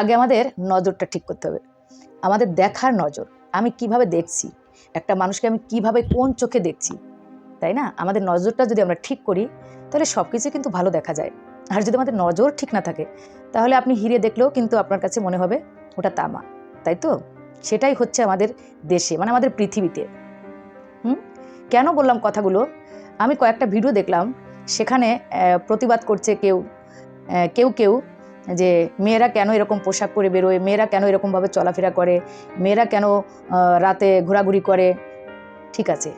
আগে আমাদের নজরটা ঠিক করতে হবে। আমাদের দেখার নজর, আমি কীভাবে দেখছি, একটা মানুষকে আমি কীভাবে কোন চোখে দেখছি, তাই না? আমাদের নজরটা যদি আমরা ঠিক করি, তাহলে সব কিছু কিন্তু ভালো দেখা যায়। আর যদি আমাদের নজর ঠিক না থাকে, তাহলে আপনি হিরে দেখলেও কিন্তু আপনার কাছে মনে হবে, ওটা তামা, তাই তো? সেটাই হচ্ছে আমাদের দেশে মানে আমাদের পৃথিবীতে। হুম? কেন বললাম কথাগুলো? আমি কয়েকটা ভিডিও দেখলাম, সেখানে প্রতিবাদ করছে কেউ কেউ কেউ যে মেয়েরা কেন এরকম পোশাক পরে বেরোয়, মেয়েরা কেন এরকমভাবে চলাফেরা করে, মেয়েরা কেন রাতে ঘোরাঘুরি করে? ঠিক আছে।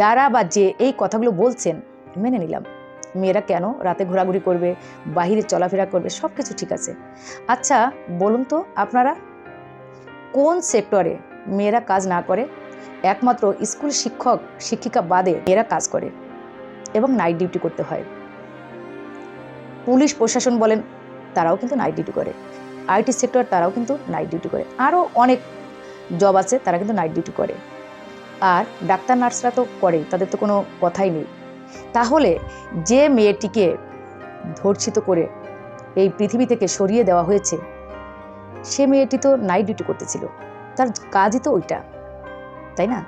যারা বা যে এই কথাগুলো বলছেন, মেনে নিলাম। মেয়েরা কেন রাতে ঘোরাঘুরি করবে, বাহিরে চলাফেরা করবে সব কিছু ঠিক আছে। আচ্ছা বলুন তো আপনারা, কোন সেক্টরে মেয়েরা কাজ না করে? একমাত্র স্কুল শিক্ষক, শিক্ষিকা বাদে মেয়েরা কাজ করে এবং নাইট ডিউটি করতে হয়। পুলিশ, প্রশাসন বলেন তারাও কিন্তু নাইট ডিউটি করে। আইটি সেক্টর তারাও কিন্তু নাইট ডিউটি করে। আরও অনেক জব আছে, তারা কিন্তু নাইট ডিউটি করে। আর ডাক্তার, নার্সরা তো করেই, তাদের তো কোনো কথাই নেই। তাহলে যে মেয়েটিকে ধর্ষিত করে এই পৃথিবী থেকে সরিয়ে দেওয়া হয়েছে, সে মেয়েটি তো নাইট ডিউটি করতেছিল। তার কাজই তো ওইটা, তাই না?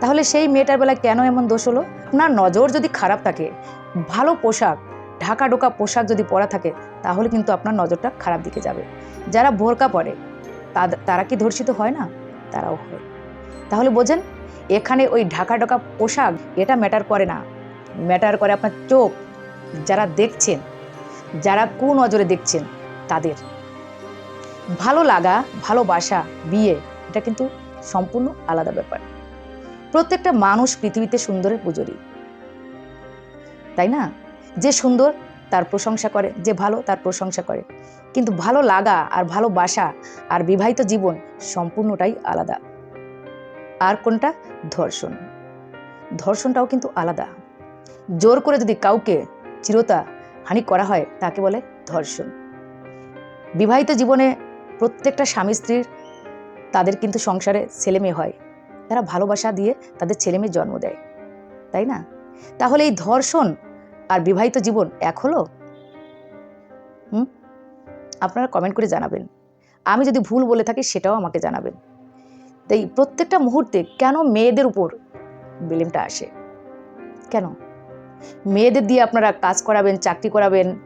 তাহলে সেই মেয়েটার বেলায় কেন এমন দোষ হলো? আপনার নজর যদি খারাপ থাকে, ভালো পোশাক ঢাকা ঢোকা পোশাক যদি পরা থাকে, তাহলে কিন্তু আপনার নজরটা খারাপ দিকে যাবে। যারা বোরকা পরে তারা কি ধর্ষিত হয় না? তারাও হয়। তাহলে বোঝেন, এখানে ওই ঢাকা ঢোকা পোশাক, এটা ম্যাটার করে না। ম্যাটার করে আপনার চোখ। যারা দেখছেন, যারা কু নজরে দেখছেন, তাদের। ভালো লাগা, ভালোবাসা, বিয়ে, এটা কিন্তু সম্পূর্ণ আলাদা ব্যাপার। প্রত্যেকটা মানুষ পৃথিবীতে সুন্দরের পুজোরই। তাই না? যে সুন্দর, তার প্রশংসা করে, যে ভালো, তার প্রশংসা করে। কিন্তু ভালো লাগা আর ভালোবাসা আর বিবাহিত জীবন সম্পূর্ণটাই আলাদা। আর কোনটা? ধর্ষণ। ধর্ষণটাও কিন্তু আলাদা। জোর করে যদি কাউকে চিরতা হানি করা হয়, তাকে বলে ধর্ষণ। বিবাহিত জীবনে প্রত্যেকটা স্বামী স্ত্রীর তাদের কিন্তু সংসারে ছেলে মেয়ে হয়। তারা ভালোবাসা দিয়ে তাদের ছেলে মেয়ে জন্ম দেয়। তাই না? তাহলে এই ধর্ষণ আর বিবাহিত জীবন এক হলো? হুম? আপনারা কমেন্ট করে জানাবেন। আমি যদি ভুল বলে থাকি, সেটাও আমাকে জানাবেন। তাই প্রত্যেকটা মুহূর্তে কেন মেয়েদের উপর বিলিমটা আসে? কেন? মেয়েদের দিয়ে আপনারা কাজ করাবেন, চাকরি করাবেন,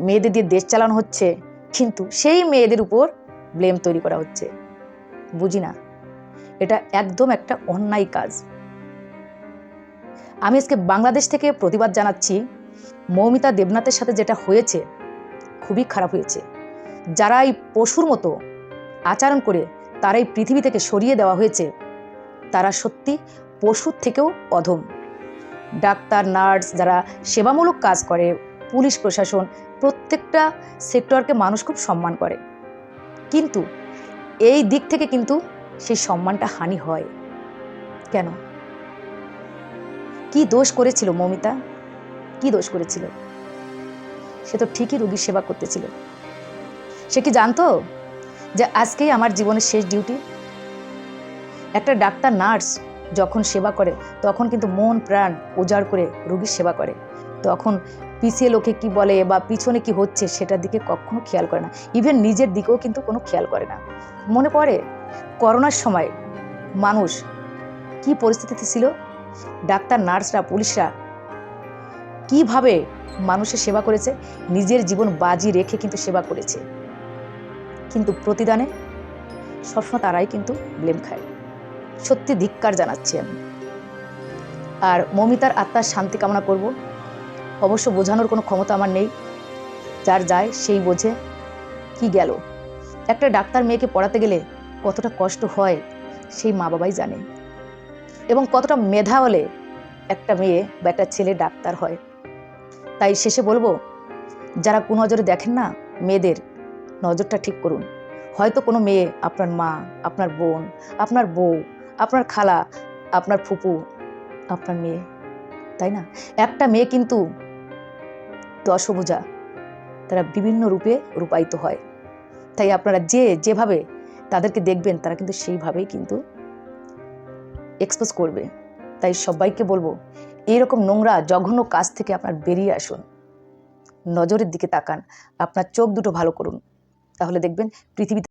মেয়েদের দিয়ে দেশ চালানো হচ্ছে, কিন্তু সেই মেয়েদের উপর ব্লেম তৈরি করা হচ্ছে। বুঝি না? এটা একদম একটা অন্যায় কাজ। আমি আজকে বাংলাদেশ থেকে প্রতিবাদ জানাচ্ছি মৌমিতা দেবনাথের সাথে যেটা হয়েছে, খুবই খারাপ হয়েছে। যারা এই পশুর মতো আচরণ করে তারা এই পৃথিবী থেকে সরিয়ে দেওয়া হয়েছে, তারা সত্যি পশুর থেকেও অধম। ডাক্তার, নার্স যারা সেবামূলক কাজ করে, পুলিশ, প্রশাসন, প্রত্যেকটা সেক্টরকে মানুষ খুব সম্মান করে। কিন্তু এই দিক থেকে কিন্তু সেই সম্মানটা হানি হয়। কেন? কি দোষ করেছিল মমিতা? কি দোষ করেছিল? সে তো ঠিকই রুগীর সেবা করতেছিল। সে কি জানতো যে আজকেই আমার জীবনের শেষ ডিউটি? একটা ডাক্তার নার্স যখন সেবা করে, তখন কিন্তু মন, প্রাণ উজাড় করে রুগীর সেবা করে। তখন পিছিয়ে লোকে কি বলে বা পিছনে কি হচ্ছে সেটার দিকে কখনো খেয়াল করে না। ইভেন নিজের দিকেও কিন্তু কোনো খেয়াল করে না। মনে পড়ে করোনার সময় মানুষ কি পরিস্থিতিতে ছিল? ডাক্তার, নার্সরা, পুলিশরা কীভাবে মানুষের সেবা করেছে? নিজের জীবন বাজি রেখে কিন্তু সেবা করেছে। কিন্তু প্রতিদানে সবসময় তারাই কিন্তু ব্লেম খায়। সত্যি ধিক্কার জানাচ্ছি আমি। আর মমিতার আত্মার শান্তি কামনা করব। অবশ্য বোঝানোর কোনো ক্ষমতা আমার নেই। যার যায় সেই বোঝে কি গেল। একটা ডাক্তার মেয়েকে পড়াতে গেলে কতটা কষ্ট হয়, সেই মা বাবাই জানে। এবং কতটা মেধা হলে একটা মেয়ে বা একটা ছেলে ডাক্তার হয়। তাই শেষে বলব, যারা কোনো নজরে দেখেন না, মেয়েদের নজরটা ঠিক করুন। হয়তো কোনো মেয়ে আপনার মা, আপনার বোন, আপনার বউ, আপনার খালা, আপনার ফুপু, আপনার মেয়ে, তাই না? একটা মেয়ে কিন্তু দশভুজা, তারা বিভিন্ন রূপে রূপায়িত হয়। তাই আপনারা যে, যেভাবে তাদেরকে দেখবেন, তারা কিন্তু সেইভাবেই কিন্তু এক্সপোজ করবে। তাই সবাইকে বলব, এইরকম নোংরা, জঘন্য কাজ থেকে আপনার বেরিয়ে আসুন। নজরের দিকে তাকান। আপনার চোখ দুটো ভালো করুন। তাহলে দেখবেন পৃথিবীতে